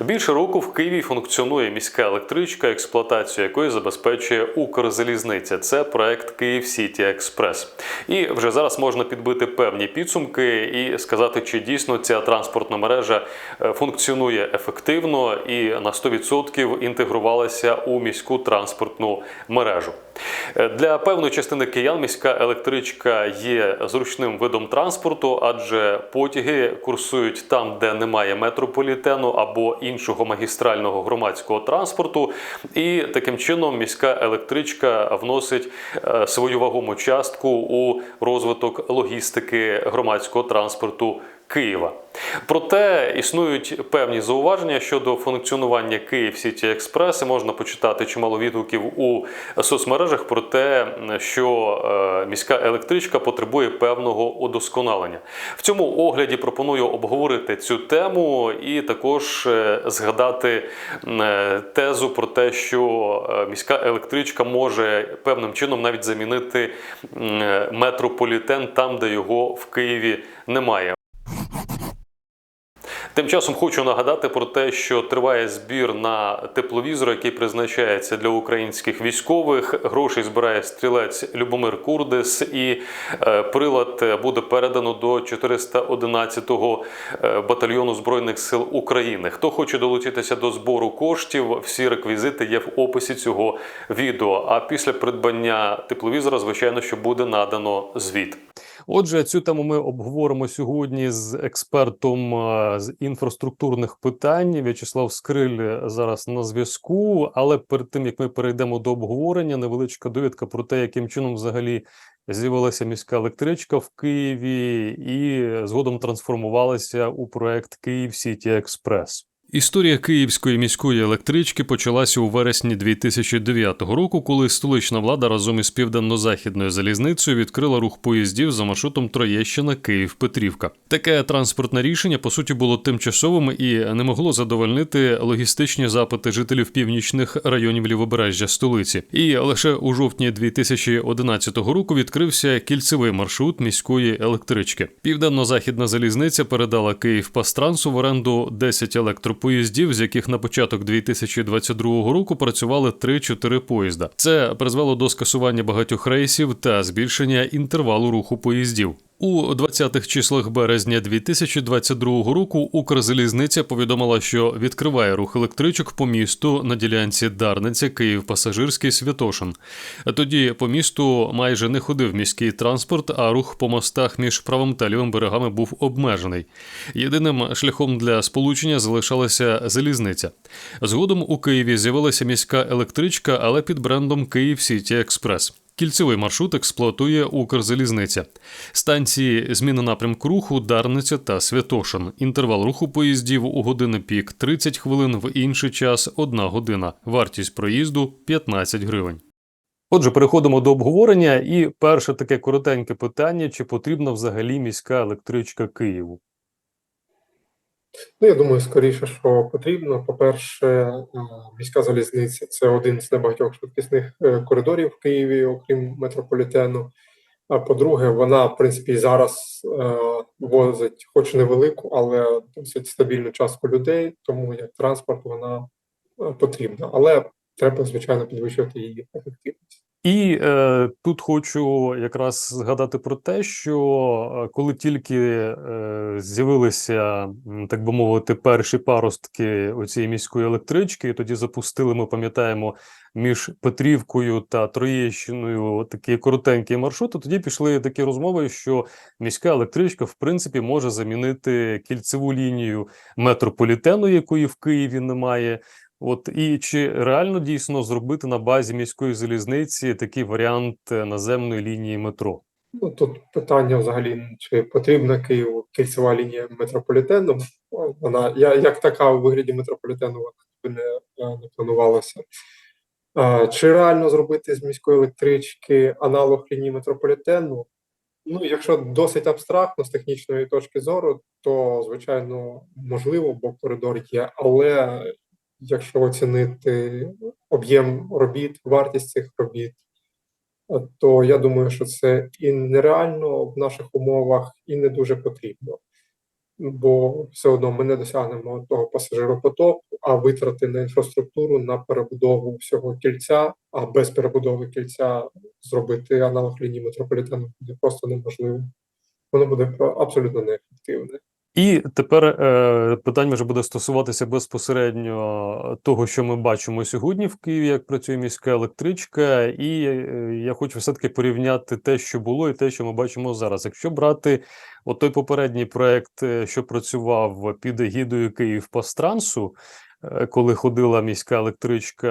Більше року в Києві функціонує міська електричка, експлуатацію якої забезпечує Укрзалізниця. Це проект Київ Сіті Експрес. І вже зараз можна підбити певні підсумки і сказати, чи дійсно ця транспортна мережа е, функціонує ефективно і на 100% інтегрувалася у міську транспортну мережу. Е, Для певної частини киян міська електричка є зручним видом транспорту, адже потяги курсують там, де немає метрополітену або іншого магістрального громадського транспорту. І таким чином міська електричка вносить е, свою вагому частку у розвиток логістики громадського транспорту. Києва. Проте існують певні зауваження щодо функціонування Київ Сіті Експрес. Можна почитати чимало відгуків у соцмережах про те, що е, міська електричка потребує певного удосконалення. В цьому огляді пропоную обговорити цю тему і також е, згадати е, тезу про те, що міська електричка може певним чином навіть замінити метрополітен там, де його в Києві немає. Тим часом хочу нагадати про те, що триває збір на тепловізор, який призначається для українських військових. Грошей збирає стрілець Любомир Курдис, і е, прилад буде передано до 411-го е, батальйону збройних сил України. Хто хоче долучитися до збору коштів, всі реквізити є в описі цього відео. А після придбання тепловізора, звичайно, що буде надано звіт. Отже, цю тему ми обговоримо сьогодні з експертом е, з інфраструктурних питань. В'ячеслав Скриль зараз на зв'язку. Але перед тим як ми перейдемо до обговорення, невеличка довідка про те, яким чином взагалі з'явилася міська електричка в Києві, і згодом трансформувалася у проект Київ Сіті Експрес. Історія київської міської електрички почалася у вересні 2009 року, коли столична влада разом із південно-західною залізницею відкрила рух поїздів за маршрутом Троєщина Київ-Петрівка. Таке транспортне рішення по суті було тимчасовим і не могло задовольнити логістичні запити жителів північних районів лівобережжя столиці. І лише у жовтні 2011 року відкрився кільцевий маршрут міської електрички. Південно-західна залізниця передала Київ Пастрансу в оренду 10 електропоїздів, з яких на початок 2022 року працювали 3-4 поїзда. Це призвело до скасування багатьох рейсів та збільшення інтервалу руху поїздів. У 20-х числах березня 2022 року Укрзалізниця повідомила, що відкриває рух електричок по місту на ділянці Дарниця, Київ, Пасажирський, Святошин. Тоді по місту майже не ходив міський транспорт, а рух по мостах між правим та лівим берегами був обмежений. Єдиним шляхом для сполучення залишалася залізниця. Згодом у Києві з'явилася міська електричка, але під брендом Київ Сіті Експрес. Кільцевий маршрут експлуатує Укрзалізниця. Станції зміни напрямку руху Дарниця та Святошин. Інтервал руху поїздів у години пік 30 хвилин, в інший час 1 година. Вартість проїзду 15 гривень. Отже, переходимо до обговорення. І перше таке коротеньке питання: чи потрібна взагалі міська електричка Києву? Ну, я думаю, скоріше, що потрібно. По-перше, е, міська залізниця це один з небагатьох швидкісних е, коридорів в Києві, окрім метрополітену. А по-друге, вона, в принципі, і зараз е, возить, хоч невелику, але досить стабільну частку людей, тому як транспорт вона потрібна. Але треба, звичайно, підвищувати її ефективність. І е, тут хочу якраз згадати про те, що е, коли тільки е, з'явилися, так би мовити, перші паростки оцієї міської електрички, і тоді запустили, ми пам'ятаємо, між Петрівкою та Троєщиною такі коротенькі маршрути. Тоді пішли такі розмови, що міська електричка, в принципі, може замінити кільцеву лінію метрополітену, якої в Києві немає. От і чи реально дійсно зробити на базі міської залізниці такий варіант е, наземної лінії метро? Ну, тут питання взагалі, чи потрібна Києву кільцева лінія метрополітену. Вона я, як така у вигляді метрополітену вона не, е, не планувалася. Чи реально зробити з міської електрички аналог лінії метрополітену? Ну, якщо досить абстрактно з технічної точки зору, то звичайно можливо, бо коридор є. Але якщо оцінити об'єм робіт, вартість цих робіт, то я думаю, що це і нереально в наших умовах, і не дуже потрібно. бо все одно ми не досягнемо того пасажиропотоку, а витрати на інфраструктуру на перебудову всього кільця, а без перебудови кільця зробити аналог лінії метрополітену буде просто неможливо. Воно буде абсолютно неефективне. І тепер е, питання вже буде стосуватися безпосередньо того, що ми бачимо сьогодні в Києві, як працює міська електричка, і е, я хочу все-таки порівняти те, що було, і те, що ми бачимо зараз. Якщо брати от той попередній проект, е, що працював під егідою Київпастрансу, е, коли ходила міська електричка,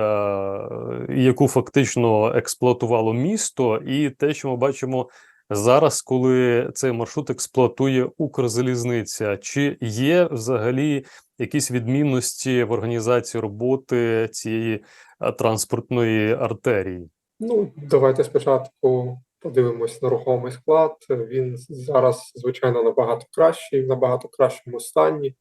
е, яку фактично експлуатувало місто, і те, що ми бачимо Зараз, коли цей маршрут експлуатує Укрзалізниця, чи є взагалі якісь відмінності в організації роботи цієї транспортної артерії? Ну, давайте спочатку подивимось на рухомий склад. Він зараз, звичайно, набагато кращий, в набагато кращому стані.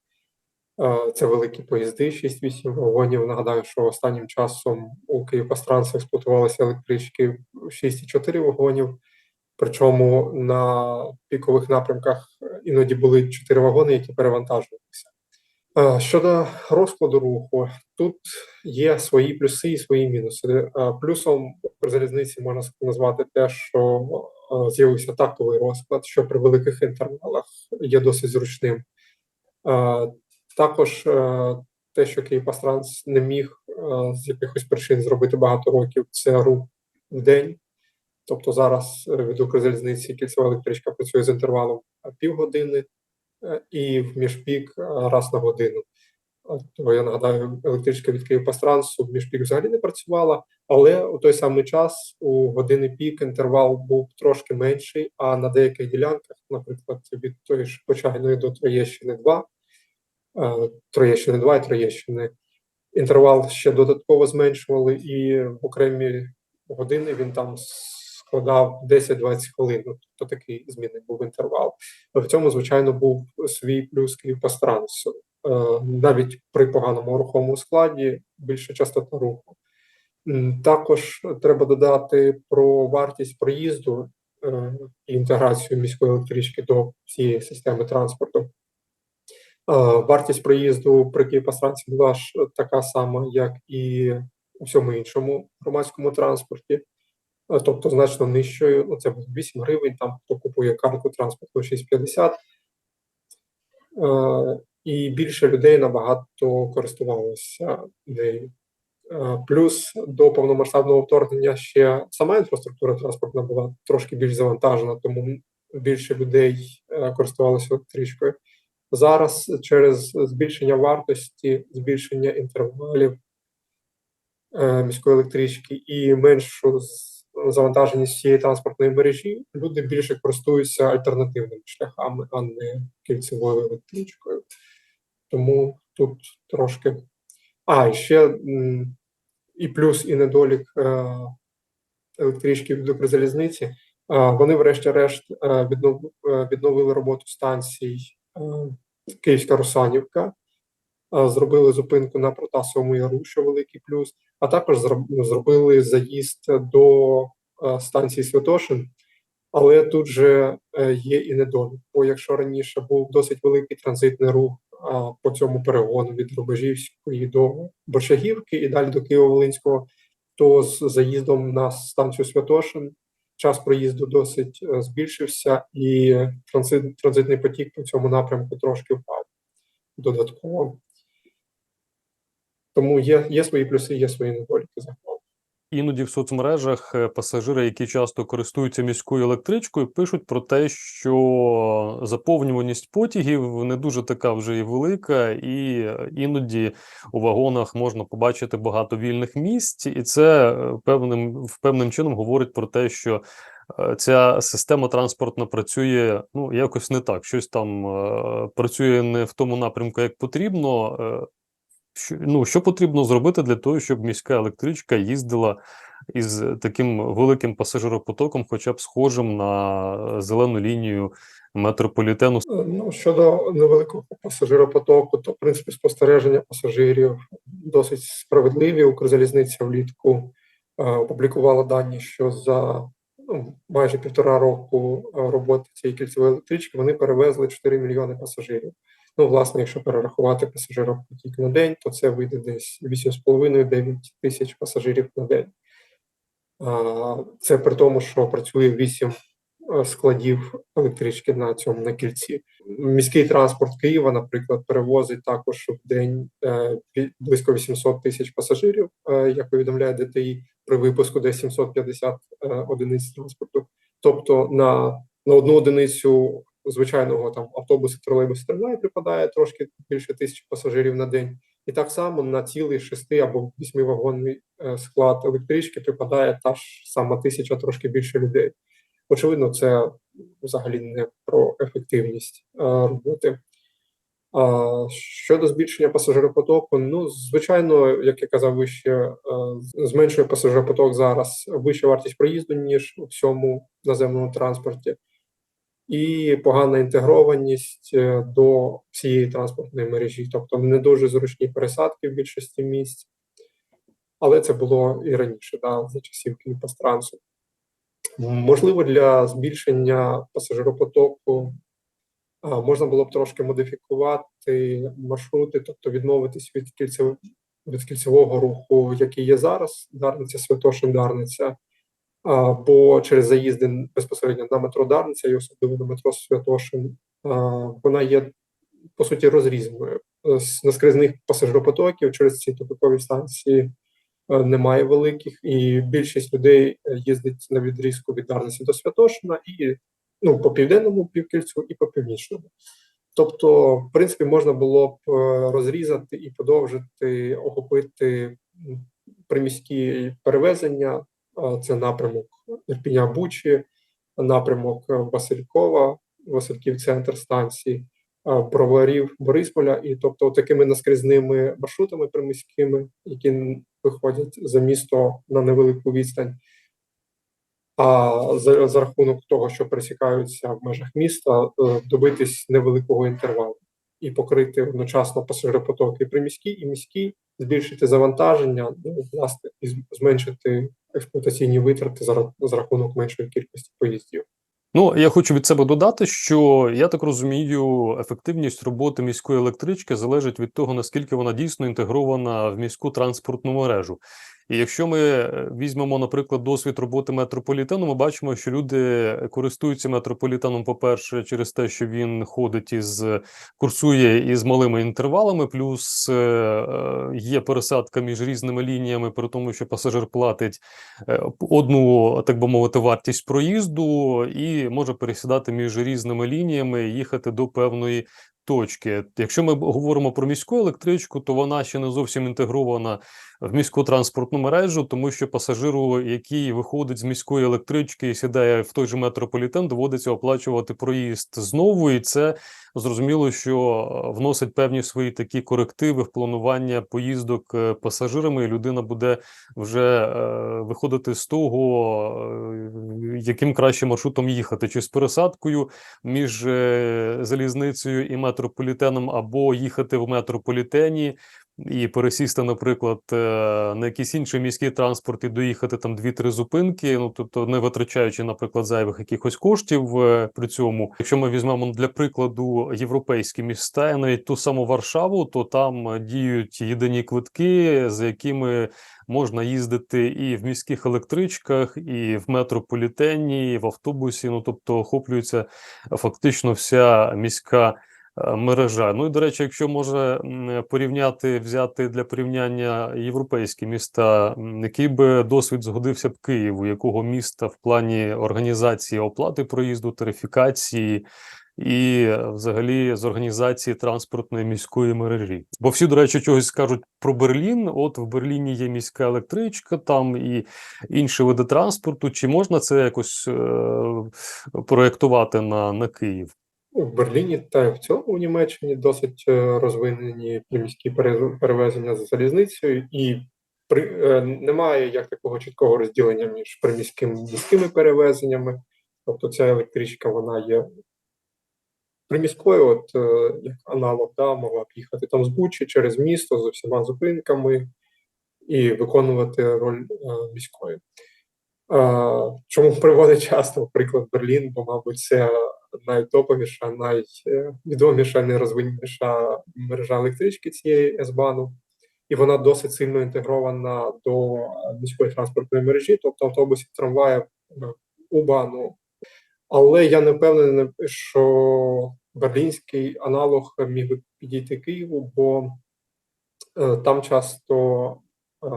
Е, Це великі поїзди, 6-8 вагонів. Нагадаю, що останнім часом у Київпастрансі експлуатувалися електрички 6,4 вагонів. Причому на пікових напрямках іноді були 4 вагони, які перевантажувалися. Е, Щодо розкладу руху, тут є свої плюси і свої мінуси. Е, Плюсом Укрзалізниці можна назвати те, що е, з'явився таковий розклад, що при великих інтервалах є досить зручним. Також те, що Київпастранс не міг з якихось причин зробити багато років, це рух в день. Тобто зараз е, від Укрзалізниці кільцева електричка працює з інтервалом е, півгодини е, і в міжпік раз на годину. То я нагадаю, електричка від Київпастрансу в міжпік взагалі не працювала, але у той самий час у години пік інтервал був трошки менший, а на деяких ділянках, наприклад, від тої ж Почайної до Троєщини 2, е, Троєщини 2 і Троєщини, інтервал ще додатково зменшували, і в окремі години він там складав 10-20 хвилин. Ну, Тобто такий змінний був інтервал. В цьому, звичайно, був свій плюс Київпастрансу. Е, Навіть при поганому рухомому складі більша частота руху. Також треба додати про вартість проїзду е, і інтеграцію міської електрички до цієї системи транспорту. Е, Вартість проїзду при Київпастранці була ж така сама, як і у всьому іншому громадському транспорті, тобто значно нижчою. Ну, це було 8 гривень, там хто купує картку транспорту 6,50. Е, І більше людей набагато користувалося нею. Е, Плюс до повномасштабного вторгнення ще сама інфраструктура транспортна була трошки більш завантажена, тому більше людей е, користувалося електричкою. Зараз через збільшення вартості, збільшення інтервалів е, міської електрички і меншу завантаженість всієї транспортної мережі, люди більше користуються альтернативними шляхами, а не кільцевою електричкою. Тому тут трошки. А, і ще і плюс, і недолік е, електрички від Укрзалізниці. Е, Вони, врешті-решт, е, віднов- відновили роботу станцій Київська Русанівка, зробили зупинку на Протасовому Яру, що великий плюс, а також зроб- зробили заїзд до е, станції Святошин. Але тут же е, є і недолік. Бо якщо раніше був досить великий транзитний рух по цьому перегону від Рубежівської до Борщагівки і далі до Києво-Волинського, то з заїздом на станцію Святошин час проїзду досить е, збільшився, і транзит, транзитний потік по цьому напрямку трошки впав додатково. Тому є, є свої плюси, є свої недоліки. Іноді в соцмережах е, пасажири, які часто користуються міською електричкою, пишуть про те, що заповнюваність потягів не дуже така вже і велика, і іноді у вагонах можна побачити багато вільних місць, і це е, певним певним чином говорить про те, що е, ця система транспортна працює ну якось не так. Щось там працює не в тому напрямку, як потрібно. Е, що, ну, що потрібно зробити для того, щоб міська електричка їздила із таким великим пасажиропотоком, хоча б схожим на зелену лінію метрополітену? Е, Ну, щодо невеликого пасажиропотоку, то в принципі спостереження пасажирів досить справедливі. Укрзалізниця влітку е, опублікувала дані, що за ну, майже півтора року е, роботи цієї кільцевої електрички вони перевезли 4 мільйони пасажирів. Ну, власне, якщо перерахувати пасажиропотік на день, то це вийде десь 8,5-9 тисяч пасажирів на день. Це при тому, що працює 8 е, складів електрички на цьому на кільці. Міський транспорт Києва, наприклад, перевозить також в день е, близько 800 тисяч пасажирів, е, як повідомляє ДТІ, при випуску десь 750 е, одиниць транспорту. Тобто на, на одну одиницю звичайного там автобуса, тролейбуса трамваю припадає трошки більше тисячі пасажирів на день. І так само на цілий шести або восьмивагонний е, склад електрички припадає та ж сама тисяча, трошки більше людей. Очевидно, це взагалі не про ефективність е, роботи. Щодо збільшення пасажиропотоку, ну звичайно, як я казав вище, е, зменшує пасажиропоток зараз вища вартість проїзду, ніж у всьому наземному транспорті, і погана інтегрованість е, до всієї транспортної мережі, тобто не дуже зручні пересадки в більшості місць. Але це було і раніше, да, за часів Київпастрансу. Можливо, для збільшення пасажиропотоку можна було б трошки модифікувати маршрути, тобто відмовитись від кільцев... від кільцевого руху, який є зараз, Дарниця, Святошин, Дарниця, бо через заїзди безпосередньо на метро Дарниця і особливо на метро Святошин, вона є по суті розрізаною. З наскрізних пасажиропотоків через ці тупикові станції е, немає великих, і більшість людей їздить на відрізку від Дарниці до Святошина і ну, по південному півкільцю і по північному. Тобто, в принципі, можна було б е, розрізати і подовжити, охопити приміські перевезення. Це напрямок Ірпіня Бучі, напрямок е, Василькова, Васильків центр станції, Броварів, Борисполя, і тобто такими наскрізними маршрутами приміськими, які виходять за місто на невелику відстань. А за, за рахунок того, що пересікаються в межах міста, е, добитись невеликого інтервалу і покрити одночасно пасажиропотоки приміські, і міські, збільшити завантаження, ну, власне, і зменшити експлуатаційні витрати за, за рахунок меншої кількості поїздів. Ну, я хочу від себе додати, що я так розумію, ефективність роботи міської електрички залежить від того, наскільки вона дійсно інтегрована в міську транспортну мережу. І якщо ми е, візьмемо, наприклад, досвід роботи метрополітену, ми бачимо, що люди користуються метрополітеном, по-перше, через те, що він ходить із курсує із малими інтервалами, плюс е, е, є пересадка між різними лініями, при тому, що пасажир платить одну, так би мовити, вартість проїзду і може пересідати між різними лініями їхати до певної точки. Якщо ми говоримо про міську електричку, то вона ще не зовсім інтегрована в міську транспортну мережу, тому що пасажиру, який виходить з міської електрички і сідає в той же метрополітен, доводиться оплачувати проїзд знову, і це зрозуміло, що е, вносить певні свої такі корективи в планування поїздок е, пасажирами, і людина буде вже е, виходити з того, яким краще маршрутом їхати, чи з пересадкою між залізницею і метрополітеном, або їхати в метрополітені. І пересісти, наприклад, е, на якийсь інший міський транспорт і доїхати там дві-три зупинки, ну тобто не витрачаючи, наприклад, зайвих якихось коштів е, при цьому. Якщо ми візьмемо для прикладу європейські міста, і навіть ту саму Варшаву, то там діють єдині квитки, за якими можна їздити і в міських електричках, і в метрополітені, і в автобусі. Ну тобто охоплюється фактично вся міська мережа. Ну і до речі, якщо може порівняти, взяти для порівняння європейські міста, який би досвід згодився б Києву, якого міста в плані організації оплати проїзду, тарифікації. І е, взагалі з організації транспортної міської мережі. Бо всі, до речі, чогось скажуть про Берлін. От в Берліні є міська електричка, там і інші види транспорту. Чи можна це якось е, проєктувати на, на Київ? Ну, В Берліні та в цілому у Німеччині досить е, розвинені приміські перевезення за залізницею, і при, е, немає як такого чіткого розділення між приміськими і міськими перевезеннями. Тобто ця електричка вона є приміською, от е, як аналог, да, могла б їхати там з Бучі через місто з усіма зупинками і виконувати роль е, міської. Е, Чому приводить часто приклад Берлін, бо, мабуть, це найтоповіша, найвідоміша, найрозвиненіша мережа електрички цієї С-бану, і вона досить сильно інтегрована до міської транспортної мережі, тобто автобусів, трамваїв, е, У-бану. Але я не впевнений, що берлінський аналог міг би підійти Києву, бо е, там часто е,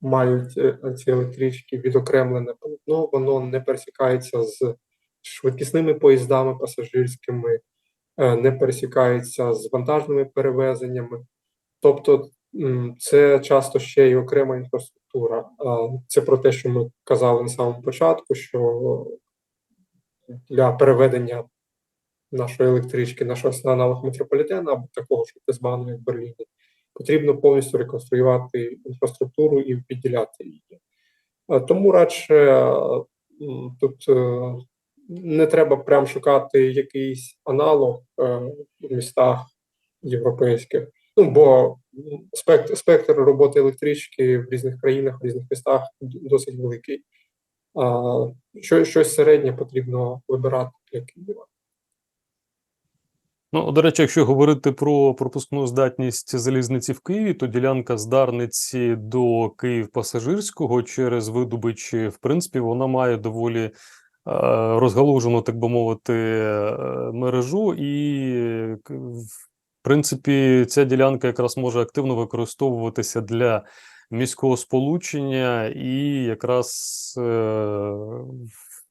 мають е, ці електрички відокремлене полотно, воно не пересікається з швидкісними поїздами пасажирськими, е, не пересікається з вантажними перевезеннями. Тобто це часто ще й окрема інфраструктура. Це про те, що ми казали на самому початку, що для переведення нашої електрички, нашого аналог метрополітена або такого ж Тесбану, як Берліні, потрібно повністю реконструювати інфраструктуру і підділяти її. Е, Тому радше тут е, не треба прям шукати якийсь аналог е, в містах європейських. Ну, бо спектр, спектр роботи електрички в різних країнах, в різних містах досить великий. А, що, щось середнє потрібно вибирати для Києва. Ну, до речі, якщо говорити про пропускну здатність залізниці в Києві, то ділянка з Дарниці до Київ-Пасажирського через Видубич, в принципі, вона має доволі розгалужену, так би мовити, е, мережу, і е, в принципі ця ділянка якраз може активно використовуватися для міського сполучення, і якраз е,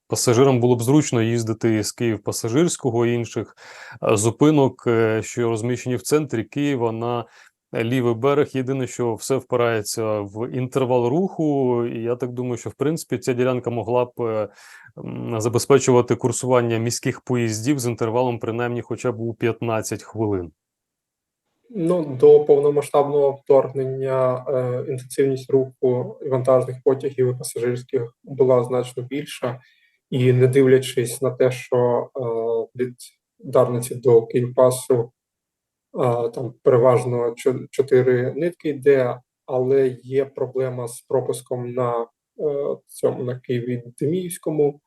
пасажирам було б зручно їздити з Київ-Пасажирського і інших е, зупинок, е, що розміщені в центрі Києва на е, лівий берег. Єдине, що все впирається в інтервал руху, і я так думаю, що в принципі ця ділянка могла б е, забезпечувати курсування міських поїздів з інтервалом принаймні хоча б у 15 хвилин. Ну, до повномасштабного вторгнення е, інтенсивність руху вантажних потягів і пасажирських була значно більша, і не дивлячись на те, що е, від Дарниці до Київпасу там переважно чо- чотири нитки йде, але є проблема з пропуском на е, цьому на Києві Деміївському.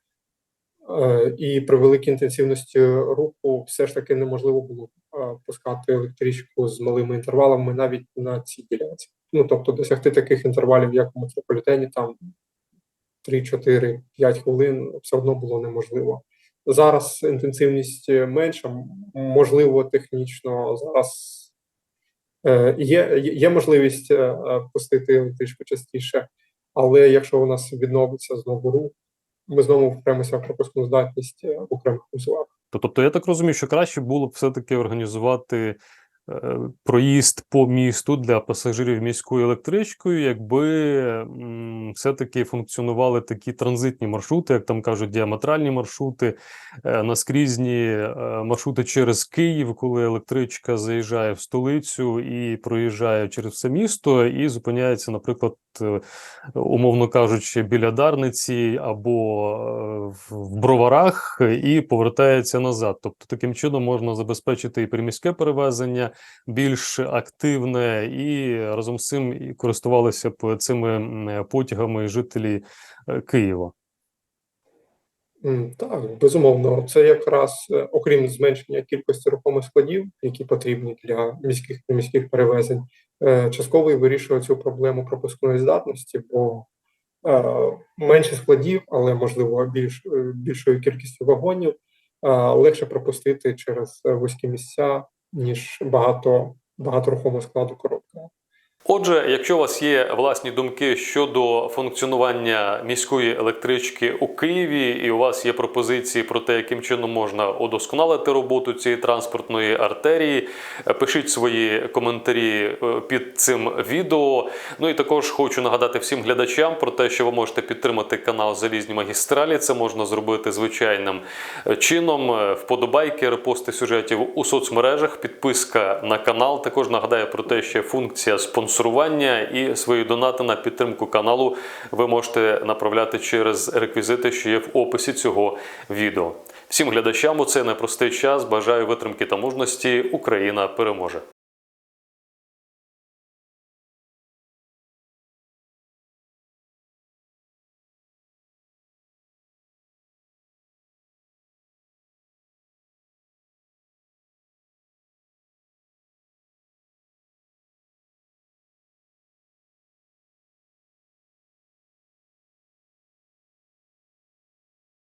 Е, І при великій інтенсивності руху все ж таки неможливо було е, пускати електричку з малими інтервалами навіть на цій ділянці. Ну тобто досягти таких інтервалів, як у метрополітені, там 3, 4, 5 хвилин все одно було неможливо. Зараз інтенсивність менша, можливо, технічно зараз е, є, є можливість е, е, пустити електричку частіше, але якщо у нас відновиться знову рух, ми знову впремося в пропускну здатність в окремих узлах. Тобто, я так розумію, що краще було б все-таки організувати е, проїзд по місту для пасажирів міською електричкою, якби все-таки функціонували такі транзитні маршрути, як там кажуть, діаметральні маршрути, е, наскрізні е, маршрути через Київ, коли електричка заїжджає в столицю і проїжджає через все місто, і зупиняється, наприклад, е, умовно кажучи, біля Дарниці або в броварах і повертається назад. Тобто, таким чином можна забезпечити і приміське перевезення більш активне, і разом з цим користувалися б цими потягами жителі е, Києва. Так, безумовно, це якраз е, окрім зменшення кількості рухомих складів, які потрібні для міських міських перевезень, е, частково і вирішує цю проблему пропускної здатності, бо менше складів, але можливо більш більшою кількістю вагонів легше пропустити через вузькі місця, ніж багато багаторухомого складу короткого. Отже, якщо у вас є власні думки щодо функціонування міської електрички у Києві, і у вас є пропозиції про те, яким чином можна удосконалити роботу цієї транспортної артерії, пишіть свої коментарі е, під цим відео. Ну і також хочу нагадати всім глядачам про те, що ви можете підтримати канал Залізні магістралі. Це можна зробити звичайним е, чином. Е, Вподобайки, репости сюжетів у соцмережах, підписка на канал. Також нагадаю про те, що функція спонсорування і свої донати на підтримку каналу ви можете направляти через реквізити, що є в описі цього відео. Всім глядачам у цей непростий час бажаю витримки та мужності. Україна переможе.